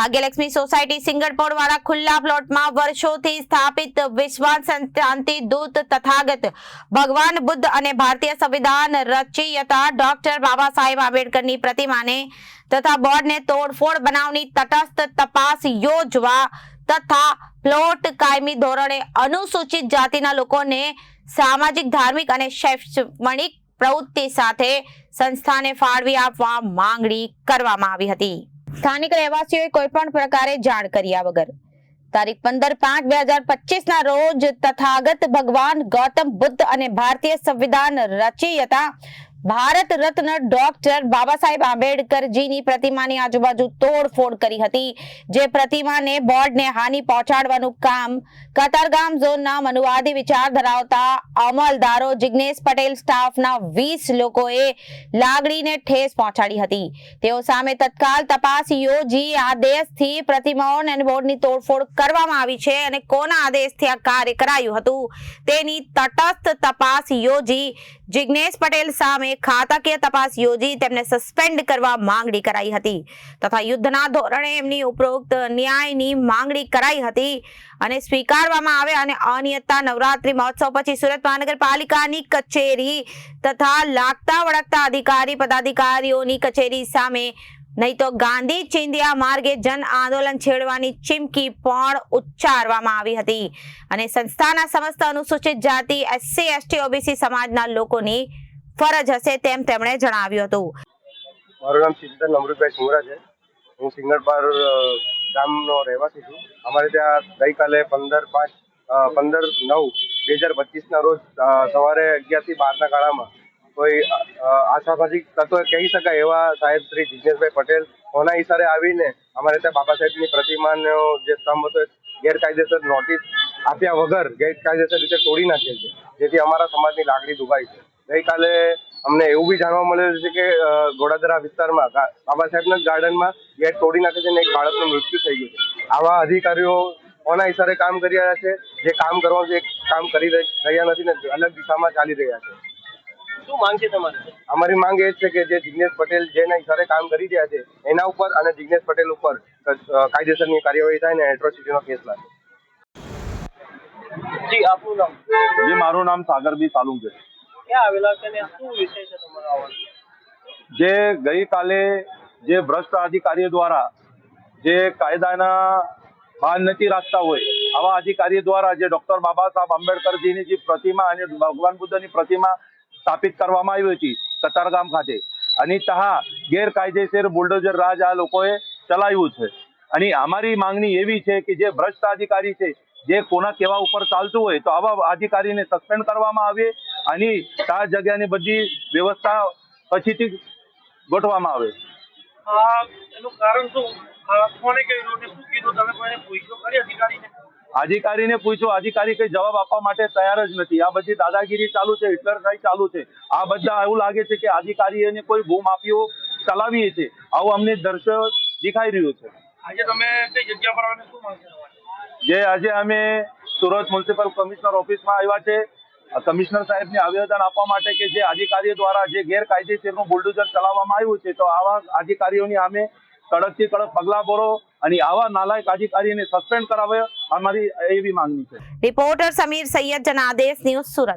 Bhagyalakshmi society સિંગરપોળ વાળા ખુલ્લા પ્લોટમાં વર્ષોથી સ્થાપિત વિશ્વાસ શાંતિ દૂત તથાગત ભગવાન બુદ્ધ અને ભારતીય સંવિધાન રચયતા ડોક્ટર બાબા સાહેબ આંબેડકરની પ્રતિમાને તથા બોર્ડને તોડફોડ બનાવની તટસ્થ તપાસ યોજવા તથા પ્લોટ કાયમી ધોરણે અનુસૂચિત જાતિના લોકોને સામાજિક, ધાર્મિક અને શૈક્ષણિક પ્રવૃત્તિ સાથે સંસ્થાને ફાળવી આપવા માંગણી કરવામાં આવી હતી. સ્થાનિક રહેવાસીઓએ કોઈ પણ પ્રકારે જાણ કર્યા વગર. તારીખ પંદર પાંચ બે હજાર પચીસ ના રોજ તથાગત ભગવાન ગૌતમ બુદ્ધ અને ભારતીય સંવિધાન રચયિતા ભારત રત્ન ડોક્ટર બાબા સાહેબ આંબેડકરજીની પ્રતિમાની આજુબાજુ તોડફોડ કરી હતી. જે પ્રતિમાને બોર્ડને હાનિ પહોંચાડવાનું કામ કતારગામ ઝોનના મનુવાદી વિચાર ધરાવતા અમલદારો જિગ્નેશ પટેલ સ્ટાફના વીસ લોકોએ લાગણીને ઠેસ પહોંચાડી હતી. તેઓ સામે તત્કાલ તપાસ યોજી આદેશથી પ્રતિમાઓ અને બોર્ડની તોડફોડ કરવામાં આવી છે અને કોના આદેશથી આ કાર્ય કરાયું હતું તેની તટસ્થ તપાસ યોજી જિગ્નેશ પટેલ સામે ખાતાકીય તપાસ યોજી તેમને સસ્પેન્ડ કરવા માંગણી કરાઈ હતી. તથા યુદ્ધના ધોરણે એમની ઉપરોક્ત ન્યાયની માંગણી કરાઈ હતી અને સ્વીકારવામાં આવે અને અનિયતતા નવરાત્રી મહોત્સવ પછી સુરત મહાનગરપાલિકાની કચેરી તથા લાગતા વળગતા અધિકારી, પદાધિકારીઓની કચેરી સામે નહીં તો ગાંધી ચિંધિયા માર્ગે જન આંદોલન છેડવાની ચીમકી પણ ઉચ્ચારવામાં આવી હતી. અને સંસ્થાના સમસ્ત અનુસૂચિત જાતિ એસસી એસટી ઓબીસી સમાજના લોકોની ફરજ હશે તેમ તેમણે જણાવ્યું હતું. મારું નામ ચિંતન અમૃતભાઈ સુમરા છે. હું સિંગરપાર ગામનો રહેવાસી છું. અમારે ત્યાં ગઈકાલે પંદર પાંચ પંદર નવ, બે હજાર પચીસના રોજ સવારે અગિયારથી બારના ગાળામાં કોઈ આશાભાજી તત્વ કહી શકાય એવા સાહેબ શ્રી જિજ્ઞેશભાઈ પટેલ કોના ઈશારે આવીને અમારે ત્યાં બાબા સાહેબની પ્રતિમાનો જે સ્તંભ હતો ગેરકાયદેસર નોટિસ આપ્યા વગર ગેરકાયદેસર રીતે તોડી નાખે છે. જેથી અમારા સમાજની લાગણી દુભાઈ છે. ગઈકાલે અમને એવું બી જાણવા મળેલું છે કે ગોડાદરા વિસ્તારમાં બાબા સાહેબના ગાર્ડનમાં ગેટ તોડી નાખે છે અને એક બાળકનું મૃત્યુ થઈ ગયું છે. આવા અધિકારીઓ કોના હિસારે કામ કરી રહ્યા છે. જે કામ કરવાનું એક કામ કરી રહ્યા નથી ને અલગ દિશામાં ચાલી રહ્યા છે. શું માંગ છે તમારી? અમારી માંગ એ છે કે જે જિગ્નેશ પટેલ જેના ઈશારે કામ કરી રહ્યા છે એના ઉપર અને જિગ્નેશ પટેલ ઉપર કાયદેસરની કાર્યવાહી થાય ને એટ્રોસિટીનો કેસ લાગે. જી આપનું નામ? જે મારું નામ સાગરબી છે. ક્યાં આવેલા છે ને શું વિષય છે તમારો આવવાનો જે ગઈકાલે જે ભ્રષ્ટ અધિકારીઓ દ્વારા જે કાયદાના ભાન નથી રાખતા હોય આવા અધિકારી દ્વારા જે ડોક્ટર બાબા સાહેબ આંબેડકરજીની જે પ્રતિમા અને ભગવાન બુદ્ધની પ્રતિમા સ્થાપિત કરવામાં આવી હતી કતારગામ ખાતે. અને તહા ગેરકાયદેસર બુલડોઝર રાજ આ લોકોએ ચલાવ્યું છે. અને અમારી માંગણી એવી છે કે જે ભ્રષ્ટ અધિકારી છે, જે કોના કેવા ઉપર ચાલતું હોય તો આવા અધિકારીને સસ્પેન્ડ કરવામાં આવે અને આ જગ્યાની બધી વ્યવસ્થા પછીથી ગોઠવામાં આવે. એનું કારણ શું? કોને કહ્યું? અધિકારીને પૂછો અધિકારી કઈ જવાબ આપવા માટે તૈયાર જ નથી. આ બધી દાદાગીરી ચાલુ છે હિટલરશાહી ચાલુ છે. આ બધા એવું લાગે છે કે અધિકારીઓને કોઈ ભૂમાફીઓ ચલાવીએ છે. આવું અમને દર્શક દેખાઈ રહ્યું છે. આજે તમે કઈ જગ્યા પર આવીને શું જે આજે અમે સુરત મ્યુનિસિપલ કમિશનર ઓફિસમાં આવ્યા છે. કમિશનર સાહેબને આવેદન આપવા માટે કે જે અધિકારીઓ દ્વારા જે ગેરકાયદેસરનું બુલડોઝર ચલાવવામાં આવ્યું છે તો આવા અધિકારીઓની અમે કડકથી કડક પગલાં ભરો. અને આવા નાલાયક અધિકારીને સસ્પેન્ડ કરાવે અમારી એવી માંગણી છે. Reporter Sameer Saiyed Janadesh news Surat.